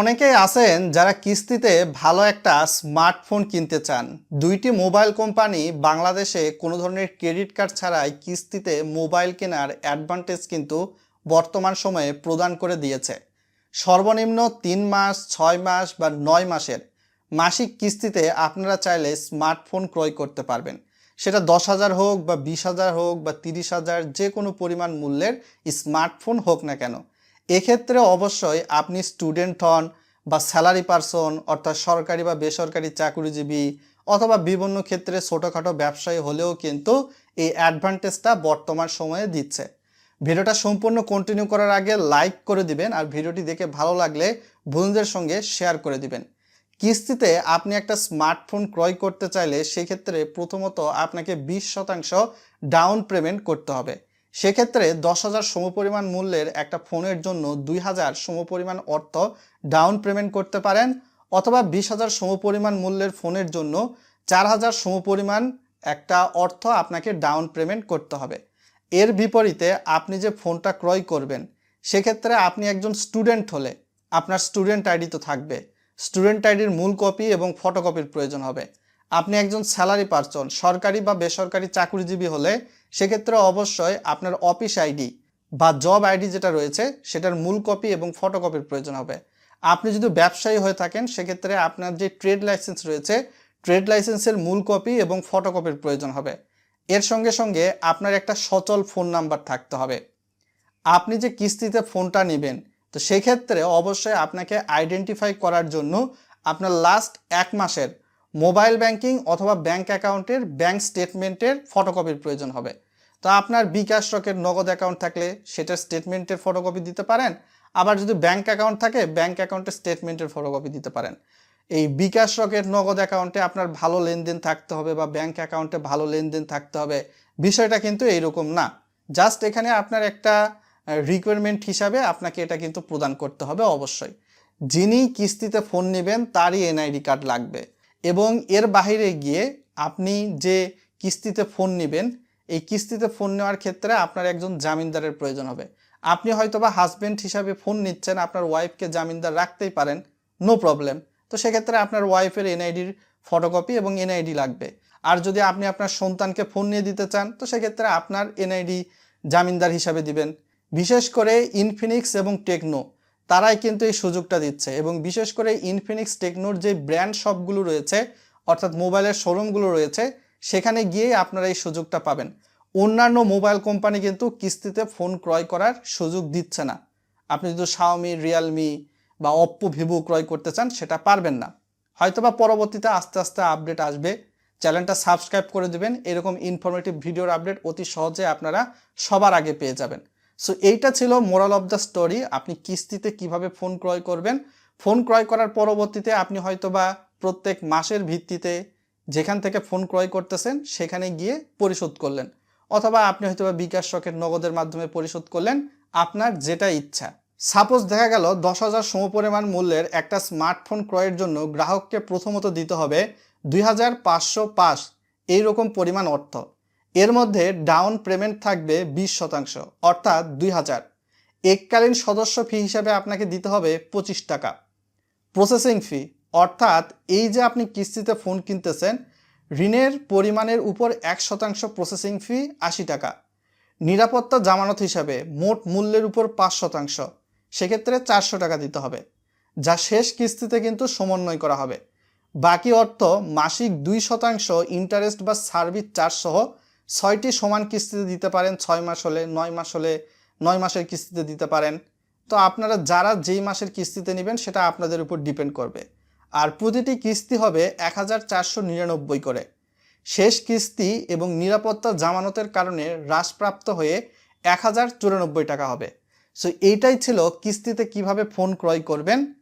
অনেকেই আছেন যারা কিস্তিতে ভালো একটা স্মার্টফোন কিনতে চান। দুইটি মোবাইল কোম্পানি বাংলাদেশে কোনো ধরনের ক্রেডিট কার্ড ছাড়াই কিস্তিতে মোবাইল কেনার অ্যাডভান্টেজ কিন্তু বর্তমান সময়ে প্রদান করে দিয়েছে। সর্বনিম্ন তিন মাস, ছয় মাস বা নয় মাসের মাসিক কিস্তিতে আপনারা চাইলে স্মার্টফোন ক্রয় করতে পারবেন। সেটা দশ হাজার হোক বা বিশ হাজার হোক বা তিরিশ হাজার যে কোনো পরিমাণ মূল্যের স্মার্টফোন হোক না কেন। এক্ষেত্রে অবশ্যই আপনি স্টুডেন্ট হন বা স্যালারি পারসন অর্থাৎ সরকারি বা বেসরকারি চাকরিজীবী অথবা বিভিন্ন ক্ষেত্রে ছোটোখাটো ব্যবসায়ী হলেও কিন্তু এই অ্যাডভান্টেজটা বর্তমান সময়ে দিচ্ছে। ভিডিওটা সম্পূর্ণ কন্টিনিউ করার আগে লাইক করে দিবেন আর ভিডিওটি দেখে ভালো লাগলে বন্ধুদের সঙ্গে শেয়ার করে দিবেন। কিস্তিতে আপনি একটা স্মার্টফোন ক্রয় করতে চাইলে সেক্ষেত্রে প্রথমত আপনাকে বিশ শতাংশ ডাউন পেমেন্ট করতে হবে। সেক্ষেত্রে দশ হাজার সমপরিমাণ মূল্যের একটা ফোনের জন্য দুই হাজার সমপরিমাণ অর্থ ডাউন পেমেন্ট করতে পারেন অথবা বিশ হাজার সমপরিমাণ মূল্যের ফোনের জন্য চার হাজার সমপরিমাণ একটা অর্থ আপনাকে ডাউন পেমেন্ট করতে হবে। এর বিপরীতে আপনি যে ফোনটা ক্রয় করবেন, সেক্ষেত্রে আপনি একজন স্টুডেন্ট হলে আপনার স্টুডেন্ট আইডি তো থাকবে। স্টুডেন্ট আইডির মূল কপি এবং ফটোকপির প্রয়োজন হবে। আপনি একজন স্যালারি পারসন, সরকারি বা বেসরকারি চাকরিজীবী হলে সেক্ষেত্রে অবশ্যই আপনার অফিস আইডি বা জব আইডি যেটা রয়েছে সেটার মূল কপি এবং ফটোকপির প্রয়োজন হবে। আপনি যদি ব্যবসায়ী হয়ে থাকেন সেক্ষেত্রে আপনার যে ট্রেড লাইসেন্স রয়েছে, ট্রেড লাইসেন্সের মূল কপি এবং ফটোকপির প্রয়োজন হবে। এর সঙ্গে সঙ্গে আপনার একটা সচল ফোন নাম্বার থাকতে হবে। আপনি যে কিস্তিতে ফোনটা নেবেন, তো সেক্ষেত্রে অবশ্যই আপনাকে আইডেন্টিফাই করার জন্য আপনার লাস্ট এক মাসের মোবাইল ব্যাংকিং অথবা ব্যাংক অ্যাকাউন্টের ব্যাংক স্টেটমেন্টের ফটোকপির প্রয়োজন হবে। তো আপনার বিকাশ রকের নগদ অ্যাকাউন্ট থাকলে সেটার স্টেটমেন্টের ফটোকপি দিতে পারেন। আবার যদি ব্যাংক অ্যাকাউন্ট থাকে, ব্যাংক অ্যাকাউন্টের স্টেটমেন্টের ফটোকপি দিতে পারেন। এই বিকাশ রকের নগদ অ্যাকাউন্টে আপনার ভালো লেনদেন থাকতে হবে বা ব্যাংক অ্যাকাউন্টে ভালো লেনদেন থাকতে হবে, বিষয়টা কিন্তু এইরকম না। জাস্ট এখানে আপনার একটা রিকোয়ারমেন্ট হিসাবে আপনাকে এটা কিন্তু প্রদান করতে হবে অবশ্যই। যিনি কিস্তিতে ফোন নেবেন, তারই এনআইডি কার্ড লাগবে। এবং এর বাইরে গিয়ে আপনি যে কিস্তিতে ফোন নেবেন, এই কিস্তিতে ফোন নেওয়ার ক্ষেত্রে আপনার একজন জামিনদারের প্রয়োজন হবে। আপনি হয়তো বা হাজব্যান্ড হিসাবে ফোন নিচ্ছেন, আপনার ওয়াইফকে জামিনদার রাখতেই পারেন নো প্রবলেম তো সেক্ষেত্রে আপনার ওয়াইফের এনআইডির ফটোকপি এবং এনআইডি লাগবে। আর যদি আপনি আপনার সন্তানকে ফোন নিয়ে দিতে চান, তো সেক্ষেত্রে আপনার এনআইডি জামিনদার হিসাবে দিবেন। বিশেষ করে ইনফিনিক্স এবং টেকনো তারাই কিন্তু এই সুযোগটা দিচ্ছে এবং বিশেষ করে ইনফিনিক্স টেকনোর যে ব্র্যান্ড শপগুলো রয়েছে, অর্থাৎ মোবাইলের শোরুমগুলো রয়েছে, সেখানে গিয়ে আপনারা এই সুযোগটা পাবেন। অন্যান্য মোবাইল কোম্পানি কিন্তু কিস্তিতে ফোন ক্রয় করার সুযোগ দিচ্ছে না। আপনি যদি শাওমি রিয়েলমি বা অপ্পো ভিভো ক্রয় করতে চান, সেটা পারবেন না। হয়তোবা পরবর্তীতে আস্তে আস্তে আপডেট আসবে। চ্যানেলটা সাবস্ক্রাইব করে দেবেন। এরকম ইনফরমেটিভ ভিডিওর আপডেট অতি সহজে আপনারা সবার আগে পেয়ে যাবেন। সো এইটা ছিল মোরাল অফ দ্য স্টোরি। আপনি কিস্তিতে কীভাবে ফোন ক্রয় করবেন? ফোন ক্রয় করার পরবর্তীতে আপনি হয়তোবা প্রত্যেক মাসের ভিত্তিতে যেখান থেকে ফোন ক্রয় করতেছেন, সেখানে গিয়ে পরিশোধ করলেন। অথবা আপনি হয়তোবা বিকাশ শখের নগদের মাধ্যমে পরিশোধ করলেন, আপনার যেটা ইচ্ছা। সাপোজ দেখা গেল দশ হাজার সমপরিমাণ মূল্যের একটা স্মার্টফোন ক্রয়ের জন্য গ্রাহককে প্রথমত দিতে হবে দুই হাজার পাঁচশো পাঁচ। এইরকম পরিমাণ অর্থ। এর মধ্যে ডাউন পেমেন্ট থাকবে বিশ শতাংশ, অর্থাৎ দুই হাজার। এককালীন সদস্য ফি হিসাবে আপনাকে দিতে হবে পঁচিশ টাকা। প্রসেসিং ফি অর্থাৎ এই যে আপনি কিস্তিতে ফোন কিনতেছেন, ঋণের পরিমাণের উপর এক শতাংশ প্রসেসিং ফি আশি টাকা। নিরাপত্তা জামানত হিসাবে মোট মূল্যের উপর পাঁচ শতাংশ, সেক্ষেত্রে চারশো টাকা দিতে হবে, যা শেষ কিস্তিতে কিন্তু সমন্বয় করা হবে। বাকি অর্থ মাসিক দুই শতাংশ ইন্টারেস্ট বা সার্ভিস চার্জ সহ ছয়টি সমান কিস্তিতে দিতে পারেন, ছয় মাস হলে, নয় মাস হলে, নয় মাসের কিস্তিতে দিতে পারেন। তো আপনারা যারা যেই মাসের কিস্তিতে নেবেন, সেটা আপনাদের উপর ডিপেন্ড করবে। আর প্রতিটি কিস্তি হবে এক হাজার চারশো নিরানব্বই করে। শেষ কিস্তি এবং নিরাপত্তা জামানতের কারণে হ্রাসপ্রাপ্ত হয়ে এক হাজার চুরানব্বই টাকা হবে। সো এইটাই ছিল কিস্তিতে কীভাবে ফোন ক্রয় করবেন।